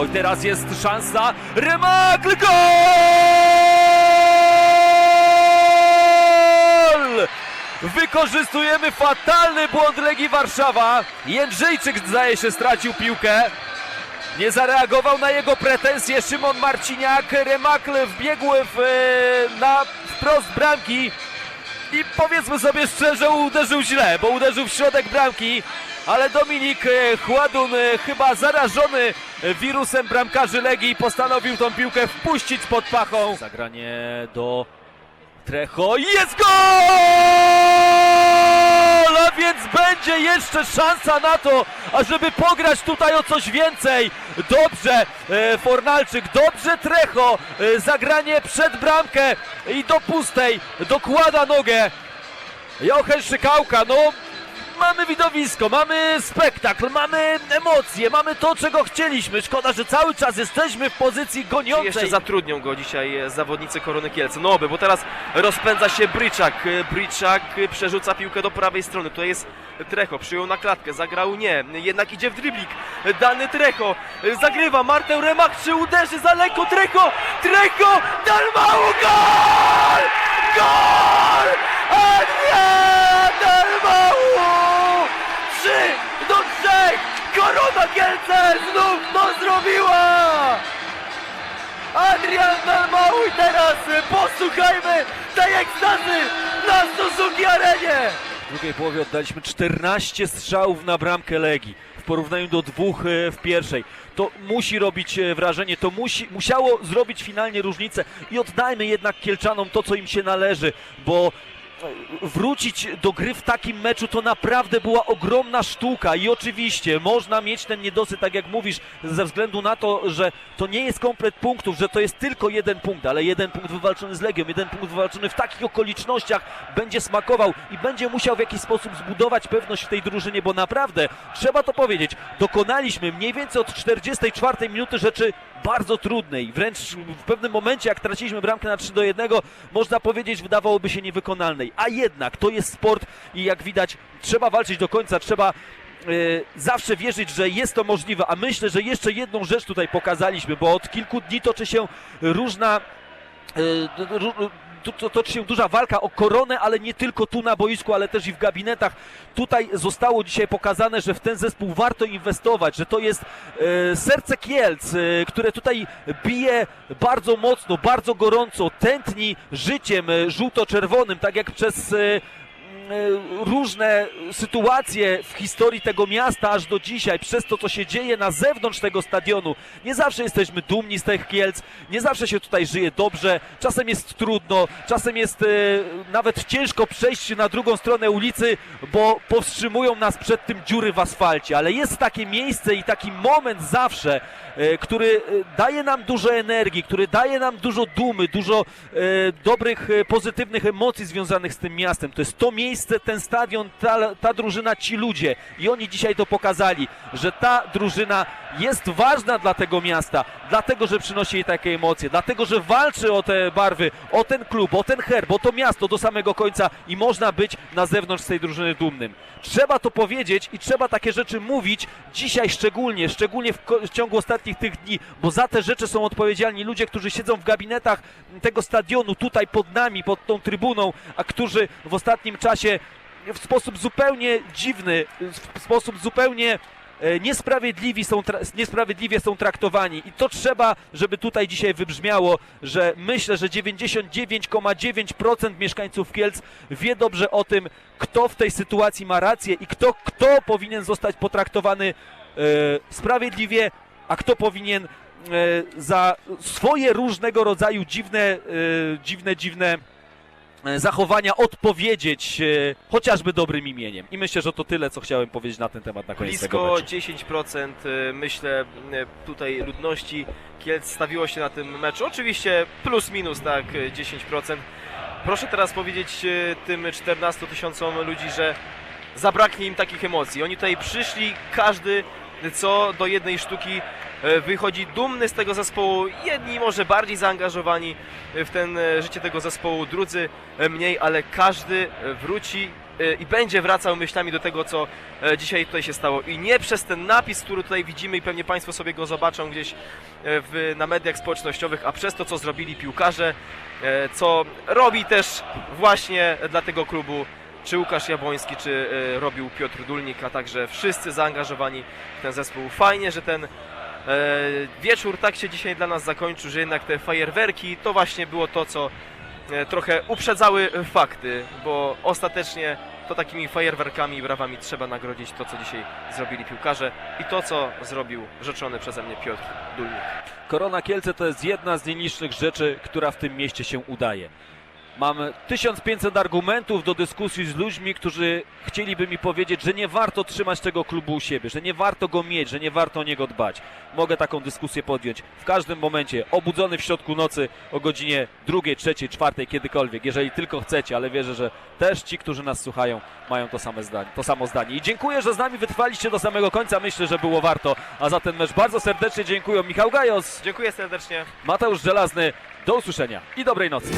Oj, teraz jest szansa. Remakl gol! Wykorzystujemy fatalny błąd Legii Warszawa. Jędrzejczyk zdaje się stracił piłkę. Nie zareagował na jego pretensje Szymon Marciniak. Remakl wbiegł w, e, na wprost bramki. I powiedzmy sobie szczerze, uderzył źle, bo uderzył w środek bramki. Ale Dominik e, Chładun, e, chyba zarażony wirusem bramkarzy Legii, postanowił tą piłkę wpuścić pod pachą. Zagranie do Trecho. Jest gol! A więc będzie jeszcze szansa na to, ażeby pograć tutaj o coś więcej. Dobrze e, Fornalczyk, dobrze Trecho. Zagranie przed bramkę i do pustej dokłada nogę. Jochen Szykałka, no mamy widowisko, mamy spektakl, mamy emocje, mamy to, czego chcieliśmy. Szkoda, że cały czas jesteśmy w pozycji goniącej. jeszcze zatrudnią go dzisiaj e, zawodnicy Korony Kielce? No oby, bo teraz rozpędza się Bryczak. E, Bryczak e, przerzuca piłkę do prawej strony. To jest Trecho, przyjął na klatkę, zagrał nie. Jednak idzie w driblik. Dany Trecho, zagrywa. Martę Remach, czy uderzy za lekko? Trecho, Trecho, Dalmau, gol! Gol! Adrian Dalmau! 3 do 3! Korona Kielce znów to zrobiła! Adrian i teraz posłuchajmy tej ekstazy na Suzuki Arenie! W drugiej połowie oddaliśmy 14 strzałów na bramkę Legii w porównaniu do dwóch e, w pierwszej. To musi robić e, wrażenie, to musi, musiało zrobić finalnie różnicę i oddajmy jednak Kielczanom to, co im się należy, bo wrócić do gry w takim meczu to naprawdę była ogromna sztuka i oczywiście można mieć ten niedosyt, tak jak mówisz, ze względu na to, że to nie jest komplet punktów, że to jest tylko jeden punkt, ale jeden punkt wywalczony z Legią, jeden punkt wywalczony w takich okolicznościach będzie smakował i będzie musiał w jakiś sposób zbudować pewność w tej drużynie, bo naprawdę, trzeba to powiedzieć, dokonaliśmy mniej więcej od 44 minuty rzeczy bardzo trudnej, wręcz w pewnym momencie, jak traciliśmy bramkę na 3 do 1, można powiedzieć, wydawałoby się niewykonalnej, a jednak to jest sport i jak widać, trzeba walczyć do końca, trzeba e, zawsze wierzyć, że jest to możliwe, a myślę, że jeszcze jedną rzecz tutaj pokazaliśmy, bo od kilku dni toczy się różna e, toczy się duża walka o koronę, ale nie tylko tu na boisku, ale też i w gabinetach. Tutaj zostało dzisiaj pokazane, że w ten zespół warto inwestować, że to jest e, serce Kielc, e, które tutaj bije bardzo mocno, bardzo gorąco, tętni życiem e, żółto-czerwonym, tak jak przez e, różne sytuacje w historii tego miasta aż do dzisiaj, przez to, co się dzieje na zewnątrz tego stadionu. Nie zawsze jesteśmy dumni z tych Kielc, nie zawsze się tutaj żyje dobrze, czasem jest trudno, czasem jest e, nawet ciężko przejść na drugą stronę ulicy, bo powstrzymują nas przed tym dziury w asfalcie, ale jest takie miejsce i taki moment zawsze, e, który daje nam dużo energii, który daje nam dużo dumy, dużo dobrych, pozytywnych emocji związanych z tym miastem. To jest to miejsce, ten stadion, ta, ta drużyna, ci ludzie. I oni dzisiaj to pokazali, że ta drużyna jest ważna dla tego miasta, dlatego, że przynosi jej takie emocje, dlatego, że walczy o te barwy, o ten klub, o ten herb, o to miasto do samego końca i można być na zewnątrz tej drużyny dumnym. Trzeba to powiedzieć i trzeba takie rzeczy mówić dzisiaj szczególnie, szczególnie w, w ciągu ostatnich tych dni, bo za te rzeczy są odpowiedzialni ludzie, którzy siedzą w gabinetach tego stadionu, tutaj pod nami, pod tą trybuną, a którzy w ostatnim czasie w sposób zupełnie dziwny, w sposób zupełnie e, niesprawiedliwi są, niesprawiedliwie są traktowani. I to trzeba, żeby tutaj dzisiaj wybrzmiało, że myślę, że 99,9% mieszkańców Kielc wie dobrze o tym, kto w tej sytuacji ma rację i kto, kto powinien zostać potraktowany e, sprawiedliwie, a kto powinien e, za swoje różnego rodzaju dziwne, e, dziwne, dziwne zachowania odpowiedzieć e, chociażby dobrym imieniem. I myślę, że to tyle, co chciałem powiedzieć na ten temat na koniec tego Blisko meczu. 10% y, myślę tutaj ludności Kielc stawiło się na tym meczu. Oczywiście plus minus tak y, 10%. Proszę teraz powiedzieć tym 14 tysiącom ludzi, że zabraknie im takich emocji. Oni tutaj przyszli, każdy co do jednej sztuki wychodzi dumny z tego zespołu. Jedni może bardziej zaangażowani w ten y, życie tego zespołu, drudzy y, mniej, ale każdy wróci e, i będzie wracał myślami do tego, co e, dzisiaj tutaj się stało. I nie przez ten napis, który tutaj widzimy i pewnie Państwo sobie go zobaczą gdzieś e, w, na mediach społecznościowych, a przez to, co zrobili piłkarze, e, co robi też właśnie dla tego klubu czy Łukasz Jabłoński, czy e, robił Piotr Dulnik, a także wszyscy zaangażowani w ten zespół. Fajnie, że ten e, wieczór tak się dzisiaj dla nas zakończył, że jednak te fajerwerki to właśnie było to, co e, trochę uprzedzały fakty, bo ostatecznie to takimi fajerwerkami i brawami trzeba nagrodzić to, co dzisiaj zrobili piłkarze i to, co zrobił rzeczony przeze mnie Piotr Dulnik. Korona Kielce to jest jedna z nielicznych rzeczy, która w tym mieście się udaje. Mam 1500 argumentów do dyskusji z ludźmi, którzy chcieliby mi powiedzieć, że nie warto trzymać tego klubu u siebie, że nie warto go mieć, że nie warto o niego dbać. Mogę taką dyskusję podjąć w każdym momencie, obudzony w środku nocy o godzinie drugiej, trzeciej, czwartej, kiedykolwiek, jeżeli tylko chcecie, ale wierzę, że też ci, którzy nas słuchają, mają to, same zdanie, to samo zdanie. I dziękuję, że z nami wytrwaliście do samego końca. Myślę, że było warto. A za ten mecz bardzo serdecznie dziękuję. Michał Gajos, Dziękuję serdecznie. Mateusz Żelazny. Do usłyszenia i dobrej nocy.